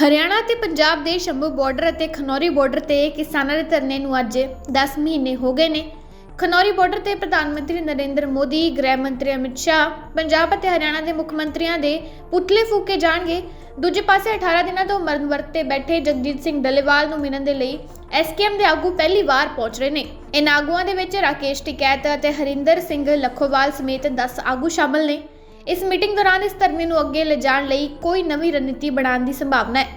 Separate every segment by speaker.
Speaker 1: ਹਰਿਆਣਾ ਤੇ ਪੰਜਾਬ ਦੇ ਸ਼ੰਭੂ ਬਾਰਡਰ ਅਤੇ ਖਨੌਰੀ ਬਾਰਡਰ ਤੇ ਕਿਸਾਨਾਂ ਦੇ ਧਰਨੇ ਨੂੰ ਅੱਜ 10 ਮਹੀਨੇ ਹੋ ਗਏ ਨੇ। ਖਨੌਰੀ ਬਾਰਡਰ ਤੇ ਪ੍ਰਧਾਨ ਮੰਤਰੀ ਨਰਿੰਦਰ ਮੋਦੀ, ਗ੍ਰਹਿ ਮੰਤਰੀ ਅਮਿਤ ਸ਼ਾਹ, ਪੰਜਾਬ ਅਤੇ ਹਰਿਆਣਾ ਦੇ ਮੁੱਖ ਮੰਤਰੀਆਂ ਦੇ ਪੁਤਲੇ ਫੂਕੇ ਜਾਣਗੇ। ਦੂਜੇ ਪਾਸੇ 18 ਦਿਨਾਂ ਤੋਂ ਮਰਨ ਵਰਤ ਤੇ ਬੈਠੇ ਜਗਜੀਤ ਸਿੰਘ ਡੱਲੇਵਾਲ ਨੂੰ ਮਿਲਣ ਦੇ ਲਈ ਐਸਕੇਐਮ ਦੇ ਆਗੂ ਪਹਿਲੀ ਵਾਰ ਪਹੁੰਚ ਰਹੇ ਨੇ। ਇਨ ਆਗੂਆਂ ਦੇ ਵਿੱਚ ਰਾਕੇਸ਼ ਟਿਕੈਤ ਅਤੇ ਹਰਿੰਦਰ ਸਿੰਘ ਲੱਖੋਵਾਲ ਸਮੇਤ 10 ਆਗੂ ਸ਼ਾਮਲ ਨੇ। ਇਸ ਮੀਟਿੰਗ ਦੌਰਾਨ ਇਸ ਧਰਨੇ ਨੂੰ ਅੱਗੇ ਲਿਜਾਣ ਲਈ ਕੋਈ ਨਵੀਂ ਰਣਨੀਤੀ ਬਣਾਉਣ ਦੀ ਸੰਭਾਵਨਾ ਹੈ।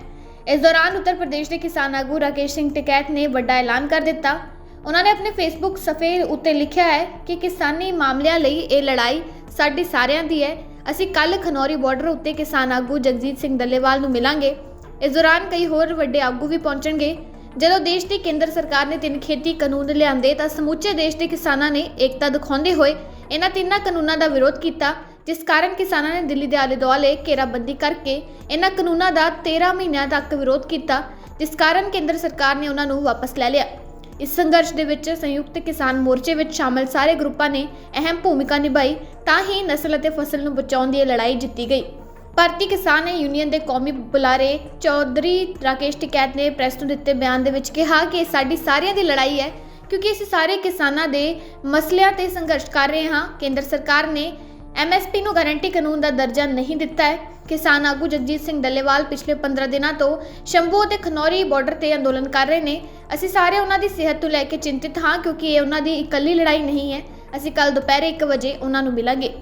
Speaker 1: ਇਸ ਦੌਰਾਨ ਉੱਤਰ ਪ੍ਰਦੇਸ਼ ਦੇ ਕਿਸਾਨ ਆਗੂ ਰਾਕੇਸ਼ ਸਿੰਘ ਟਿਕੈਤ ਨੇ ਵੱਡਾ ਐਲਾਨ ਕਰ ਦਿੱਤਾ। ਉਹਨਾਂ ਨੇ ਆਪਣੇ ਫੇਸਬੁੱਕ ਸਫੇ ਉੱਤੇ ਲਿਖਿਆ ਹੈ ਕਿ ਕਿਸਾਨੀ ਮਾਮਲਿਆਂ ਲਈ ਇਹ ਲੜਾਈ ਸਾਡੀ ਸਾਰਿਆਂ ਦੀ ਹੈ। ਅਸੀਂ ਕੱਲ ਖਨੌਰੀ ਬਾਰਡਰ ਉੱਤੇ ਕਿਸਾਨ ਆਗੂ ਜਗਜੀਤ ਸਿੰਘ ਡੱਲੇਵਾਲ ਨੂੰ ਮਿਲਾਂਗੇ। ਇਸ ਦੌਰਾਨ ਕਈ ਹੋਰ ਵੱਡੇ ਆਗੂ ਵੀ ਪਹੁੰਚਣਗੇ। ਜਦੋਂ ਦੇਸ਼ ਦੀ ਕੇਂਦਰ ਸਰਕਾਰ ਨੇ ਤਿੰਨ ਖੇਤੀ ਕਾਨੂੰਨ ਲਿਆਂਦੇ ਤਾਂ ਸਮੁੱਚੇ ਦੇਸ਼ ਦੇ ਕਿਸਾਨਾਂ ਨੇ ਏਕਤਾ ਦਿਖਾਉਂਦੇ ਹੋਏ ਇਹਨਾਂ ਤਿੰਨਾਂ ਕਾਨੂੰਨਾਂ ਦਾ ਵਿਰੋਧ ਕੀਤਾ। ਜਿਸ ਕਾਰਨ ਕਿਸਾਨਾਂ ਨੇ ਦਿੱਲੀ ਦੇ ਆਲੇ ਦੁਆਲੇ ਘੇਰਾਬੰਦੀ ਕਰਕੇ ਇਹਨਾਂ ਕਾਨੂੰਨਾਂ ਦਾ 13 ਮਹੀਨਿਆਂ ਤੱਕ ਵਿਰੋਧ ਕੀਤਾ, ਜਿਸ ਕਾਰਨ ਕੇਂਦਰ ਸਰਕਾਰ ਨੇ ਉਹਨਾਂ ਨੂੰ ਵਾਪਸ ਲੈ ਲਿਆ। ਇਸ ਸੰਘਰਸ਼ ਦੇ ਵਿੱਚ ਸੰਯੁਕਤ ਕਿਸਾਨ ਮੋਰਚੇ ਵਿੱਚ ਸ਼ਾਮਲ ਸਾਰੇ ਗਰੁੱਪਾਂ ਨੇ ਅਹਿਮ ਭੂਮਿਕਾ ਨਿਭਾਈ, ਤਾਂ ਹੀ ਨਸਲ ਅਤੇ ਫਸਲ ਨੂੰ ਬਚਾਉਣ ਦੀ ਇਹ ਲੜਾਈ ਜਿੱਤੀ ਗਈ। ਭਾਰਤੀ ਕਿਸਾਨ ਯੂਨੀਅਨ ਦੇ ਕੌਮੀ ਬੁਲਾਰੇ ਚੌਧਰੀ ਰਾਕੇਸ਼ ਟਿਕੈਤ ਨੇ ਪ੍ਰੈਸ ਨੂੰ ਦਿੱਤੇ ਬਿਆਨ ਦੇ ਵਿੱਚ ਕਿਹਾ ਕਿ ਇਹ ਸਾਡੀ ਸਾਰਿਆਂ ਦੀ ਲੜਾਈ ਹੈ, ਕਿਉਂਕਿ ਅਸੀਂ ਸਾਰੇ ਕਿਸਾਨਾਂ ਦੇ ਮਸਲਿਆਂ ਤੇ ਸੰਘਰਸ਼ ਕਰ ਰਹੇ ਹਾਂ। ਕੇਂਦਰ ਸਰਕਾਰ ਨੇ ਐਮਐਸਪੀ ਨੂੰ ਗਾਰੰਟੀ ਕਾਨੂੰਨ ਦਾ ਦਰਜਾ ਨਹੀਂ ਦਿੱਤਾ ਹੈ। ਕਿਸਾਨ ਆਗੂ ਜਗਜੀਤ ਸਿੰਘ ਡੱਲੇਵਾਲ ਪਿਛਲੇ 15 ਦਿਨਾਂ ਤੋਂ ਸ਼ੰਭੂ ਅਤੇ ਖਨੌਰੀ ਬਾਰਡਰ ਤੇ ਅੰਦੋਲਨ ਕਰ ਰਹੇ ਨੇ। ਅਸੀਂ ਸਾਰੇ ਉਹਨਾਂ ਦੀ ਸਿਹਤ ਤੋਂ ਲੈ ਕੇ ਚਿੰਤਿਤ ਹਾਂ ਕਿਉਂਕਿ ਇਹ ਉਹਨਾਂ ਦੀ ਇਕੱਲੀ ਲੜਾਈ ਨਹੀਂ ਹੈ। ਅਸੀਂ ਕੱਲ ਦੁਪਹਿਰੇ 1 ਵਜੇ ਉਹਨਾਂ ਨੂੰ ਮਿਲਾਂਗੇ।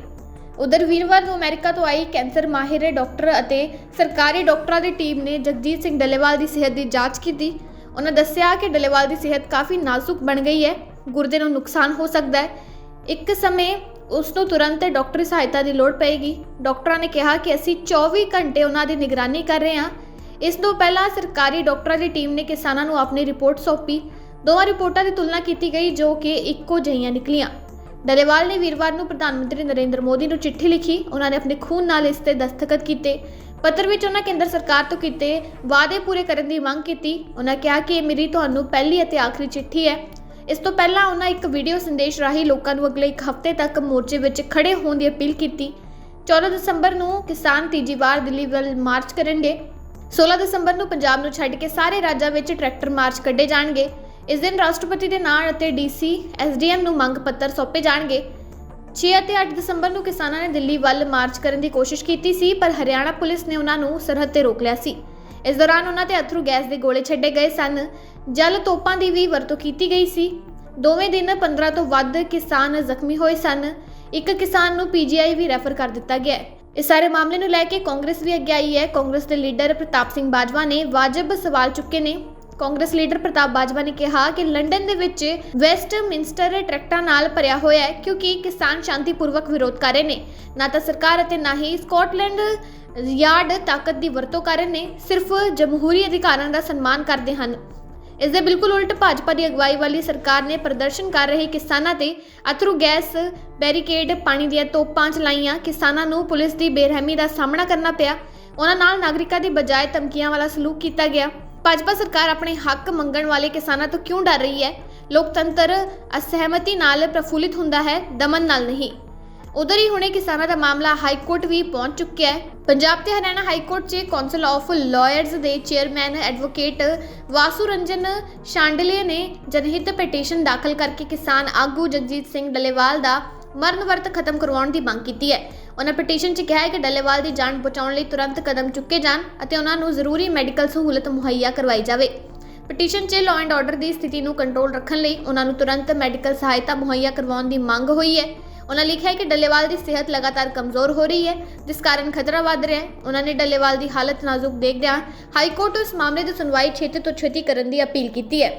Speaker 1: ਉਧਰ ਵੀਰਵਾਰ ਨੂੰ ਅਮਰੀਕਾ ਤੋਂ ਆਈ ਕੈਂਸਰ ਮਾਹਿਰ ਡਾਕਟਰ ਅਤੇ ਸਰਕਾਰੀ ਡਾਕਟਰਾਂ ਦੀ ਟੀਮ ਨੇ ਜਗਜੀਤ ਸਿੰਘ ਡੱਲੇਵਾਲ ਦੀ ਸਿਹਤ ਦੀ ਜਾਂਚ ਕੀਤੀ। ਉਹਨਾਂ ਦੱਸਿਆ ਕਿ ਡੱਲੇਵਾਲ ਦੀ ਸਿਹਤ ਕਾਫੀ ਨਾਜ਼ੁਕ ਬਣ ਗਈ ਹੈ। ਗੁਰਦੇ ਨੂੰ ਨੁਕਸਾਨ ਹੋ ਸਕਦਾ ਹੈ। ਇੱਕ ਸਮੇਂ ਉਸ ਨੂੰ ਤੁਰੰਤ ਡਾਕਟਰੀ ਸਹਾਇਤਾ ਦੀ ਲੋੜ ਪਏਗੀ। ਡਾਕਟਰਾਂ ਨੇ ਕਿਹਾ ਕਿ ਅਸੀਂ 24 ਘੰਟੇ ਉਹਨਾਂ ਦੀ ਨਿਗਰਾਨੀ ਕਰ ਰਹੇ ਹਾਂ। ਇਸ ਤੋਂ ਪਹਿਲਾਂ ਸਰਕਾਰੀ ਡਾਕਟਰਾਂ ਦੀ ਟੀਮ ਨੇ ਕਿਸਾਨਾਂ ਨੂੰ ਆਪਣੀ ਰਿਪੋਰਟ ਸੌਂਪੀ। ਦੋਵਾਂ ਰਿਪੋਰਟਾਂ ਦੀ ਤੁਲਨਾ ਕੀਤੀ ਗਈ, ਜੋ ਕਿ ਇੱਕੋ ਜਿਹੀਆਂ ਨਿਕਲੀਆਂ। ਡਲੇਵਾਲ ਨੇ ਵੀਰਵਾਰ ਨੂੰ ਪ੍ਰਧਾਨ ਮੰਤਰੀ ਨਰਿੰਦਰ ਮੋਦੀ ਨੂੰ ਚਿੱਠੀ ਲਿਖੀ। ਉਹਨਾਂ ਨੇ ਆਪਣੇ ਖੂਨ ਨਾਲ ਇਸ ਤੇ ਦਸਤਖਤ ਕੀਤੇ। ਪੱਤਰ ਵਿੱਚ ਉਹਨਾਂ ਕੇਂਦਰ ਸਰਕਾਰ ਤੋਂ ਕੀਤੇ ਵਾਅਦੇ ਪੂਰੇ ਕਰਨ ਦੀ ਮੰਗ ਕੀਤੀ। ਉਹਨਾਂ ਕਿਹਾ ਕਿ ਇਹ ਮੇਰੀ ਤੁਹਾਨੂੰ ਪਹਿਲੀ ਅਤੇ ਆਖਰੀ ਚਿੱਠੀ ਹੈ। ਇਸ ਤੋਂ ਪਹਿਲਾਂ ਉਹਨਾਂ ਇੱਕ ਵੀਡੀਓ ਸੰਦੇਸ਼ ਰਾਹੀਂ ਲੋਕਾਂ ਨੂੰ ਅਗਲੇ ਇੱਕ ਹਫ਼ਤੇ ਤੱਕ ਮੋਰਚੇ ਵਿੱਚ ਖੜੇ ਹੋਣ ਦੀ ਅਪੀਲ ਕੀਤੀ। 14 ਦਸੰਬਰ ਨੂੰ ਕਿਸਾਨ ਤੀਜੀ ਵਾਰ ਦਿੱਲੀ ਵੱਲ ਮਾਰਚ ਕਰਨਗੇ। 16 ਦਸੰਬਰ ਨੂੰ ਪੰਜਾਬ ਨੂੰ ਛੱਡ ਕੇ ਸਾਰੇ ਰਾਜਾਂ ਵਿੱਚ ਟਰੈਕਟਰ ਮਾਰਚ ਕੱਢੇ ਜਾਣਗੇ। ਇਸ ਦਿਨ ਰਾਸ਼ਟਰਪਤੀ ਦੇ ਨਾਂ ਅਤੇ ਡੀਸੀ, ਐਸਡੀਐਮ ਨੂੰ ਮੰਗ ਪੱਤਰ ਸੌਂਪੇ ਜਾਣਗੇ। 6 ਅਤੇ 8 ਦਸੰਬਰ ਨੂੰ ਕਿਸਾਨਾਂ ਨੇ ਦਿੱਲੀ ਵੱਲ ਮਾਰਚ ਕਰਨ ਦੀ ਕੋਸ਼ਿਸ਼ ਕੀਤੀ ਸੀ, ਪਰ ਹਰਿਆਣਾ ਪੁਲਿਸ ਨੇ ਉਹਨਾਂ ਨੂੰ ਸਰਹੱਦ ਤੇ ਰੋਕ ਲਿਆ ਸੀ। ਇਸ ਦੌਰਾਨ ਉਹਨਾਂ ਤੇ ਅਥਰੂ ਗੈਸ ਦੇ ਗੋਲੇ ਛੱਡੇ ਗਏ ਸਨ। ਜਲ ਤੋਪਾਂ ਦੀ ਵੀ ਵਰਤੋਂ ਕੀਤੀ ਗਈ ਸੀ। ਦੋਵੇਂ ਦਿਨ 15 ਤੋਂ ਵੱਧ ਕਿਸਾਨ ਜ਼ਖਮੀ ਹੋਏ ਸਨ। ਇੱਕ ਕਿਸਾਨ ਨੂੰ ਪੀਜੀਆਈ ਵੀ ਰੈਫਰ ਕਰ ਦਿੱਤਾ ਗਿਆ ਹੈ। ਇਸ ਸਾਰੇ ਮਾਮਲੇ ਨੂੰ ਲੈ ਕੇ ਕਾਂਗਰਸ ਵੀ ਅੱਗੇ ਆਈ ਹੈ। ਕਾਂਗਰਸ ਦੇ ਲੀਡਰ ਪ੍ਰਤਾਪ ਸਿੰਘ ਬਾਜਵਾ ਨੇ ਵਾਜਬ ਸਵਾਲ ਚੁੱਕੇ ਨੇ। ਕਾਂਗਰਸ ਲੀਡਰ ਪ੍ਰਤਾਪ ਬਾਜਵਾ ਨੇ ਕਿਹਾ ਕਿ ਲੰਡਨ ਦੇ ਵਿੱਚ ਵੈਸਟ ਮਿੰਸਟਰ ਟਰੈਕਟਰਾਂ ਨਾਲ ਭਰਿਆ ਹੋਇਆ ਹੈ ਕਿਉਂਕਿ ਕਿਸਾਨ ਸ਼ਾਂਤੀਪੂਰਵਕ ਵਿਰੋਧ ਕਰ ਰਹੇ ਨੇ। ਨਾ ਤਾਂ ਸਰਕਾਰ ਅਤੇ ਨਾ ਹੀ ਸਕਾਟਲੈਂਡ ਯਾਰਡ ਤਾਕਤ ਦੀ ਵਰਤੋਂ ਕਰ ਰਹੇ ਨੇ, ਸਿਰਫ ਜਮਹੂਰੀ ਅਧਿਕਾਰਾਂ ਦਾ ਸਨਮਾਨ ਕਰਦੇ ਹਨ। ਇਸ ਦੇ ਬਿਲਕੁਲ ਉਲਟ ਭਾਜਪਾ ਦੀ ਅਗਵਾਈ ਵਾਲੀ ਸਰਕਾਰ ਨੇ ਪ੍ਰਦਰਸ਼ਨ ਕਰ ਰਹੇ ਕਿਸਾਨਾਂ ਤੇ ਅਥਰੂ ਗੈਸ ਬੈਰੀਕੇਡ, ਪਾਣੀ ਦੀਆਂ ਤੋਪਾਂ ਚਲਾਈਆਂ। ਕਿਸਾਨਾਂ ਨੂੰ ਪੁਲਿਸ ਦੀ ਬੇਰਹਿਮੀ ਦਾ ਸਾਹਮਣਾ ਕਰਨਾ ਪਿਆ। ਉਹਨਾਂ ਨਾਲ ਨਾਗਰਿਕਾਂ ਦੀ ਬਜਾਏ ਧਮਕੀਆਂ ਵਾਲਾ ਸਲੂਕ ਕੀਤਾ ਗਿਆ। ਭਾਜਪਾ ਸਰਕਾਰ ਆਪਣੇ ਹੱਕ ਮੰਗਣ ਵਾਲੇ ਕਿਸਾਨਾਂ ਤੋਂ ਕਿਉਂ ਡਰ ਰਹੀ ਹੈ? ਲੋਕਤੰਤਰ ਅਸਹਿਮਤੀ ਨਾਲ ਪ੍ਰਫੁੱਲਿਤ ਹੁੰਦਾ ਹੈ, ਦਮਨ ਨਾਲ ਨਹੀਂ। ਉਧਰ ਹੀ ਹੁਣੇ ਕਿਸਾਨਾਂ ਦਾ ਮਾਮਲਾ ਹਾਈ ਕੋਰਟ ਵੀ ਪਹੁੰਚ ਚੁੱਕਿਆ ਹੈ। ਪੰਜਾਬ ਤੇ ਹਰਿਆਣਾ ਹਾਈ ਕੋਰਟ 'ਚ ਕੌਂਸਲ ਆਫ ਲਾਇਰਸ ਦੇ ਚੇਅਰਮੈਨ ਐਡਵੋਕੇਟ ਵਾਸੂ ਰੰਜਨ ਸ਼ਾਂਡਲੇ ਨੇ ਜਨਹਿਤ ਪਟੀਸ਼ਨ ਦਾਖਲ ਕਰਕੇ ਕਿਸਾਨ ਆਗੂ ਜਗਜੀਤ ਸਿੰਘ ਡਲੇਵਾਲ ਦਾ ਮਰਨ ਵਰਤ ਖਤਮ ਕਰਵਾਉਣ ਦੀ ਮੰਗ ਕੀਤੀ ਹੈ। ਉਹਨਾਂ ਪਟੀਸ਼ਨ 'ਚ ਕਿਹਾ ਹੈ ਕਿ ਡੱਲੇਵਾਲ ਦੀ ਜਾਨ ਬਚਾਉਣ ਲਈ ਤੁਰੰਤ ਕਦਮ ਚੁੱਕੇ ਜਾਣ ਅਤੇ ਉਹਨਾਂ ਨੂੰ ਜ਼ਰੂਰੀ ਮੈਡੀਕਲ ਸਹੂਲਤ ਮੁਹੱਈਆ ਕਰਵਾਈ ਜਾਵੇ। ਪਟੀਸ਼ਨ 'ਚ ਲਾਅ ਐਂਡ ਆਰਡਰ ਦੀ ਸਥਿਤੀ ਨੂੰ ਕੰਟਰੋਲ ਰੱਖਣ ਲਈ ਉਹਨਾਂ ਨੂੰ ਤੁਰੰਤ ਮੈਡੀਕਲ ਸਹਾਇਤਾ ਮੁਹੱਈਆ ਕਰਵਾਉਣ ਦੀ ਮੰਗ ਹੋਈ ਹੈ। ਉਹਨਾਂ ਲਿਖਿਆ ਹੈ ਕਿ ਡੱਲੇਵਾਲ ਦੀ ਸਿਹਤ ਲਗਾਤਾਰ ਕਮਜ਼ੋਰ ਹੋ ਰਹੀ ਹੈ, ਜਿਸ ਕਾਰਨ ਖਤਰਾ ਵੱਧ ਰਿਹਾ ਹੈ। ਉਹਨਾਂ ਨੇ ਡੱਲੇਵਾਲ ਦੀ ਹਾਲਤ ਨਾਜ਼ੁਕ ਦੇਖਦਿਆਂ ਹਾਈ ਕੋਰਟ ਉਸ ਮਾਮਲੇ ਦੀ ਸੁਣਵਾਈ ਛੇਤੀ ਤੋਂ ਛੇਤੀ ਕਰਨ ਦੀ ਅਪੀਲ ਕੀਤੀ ਹੈ।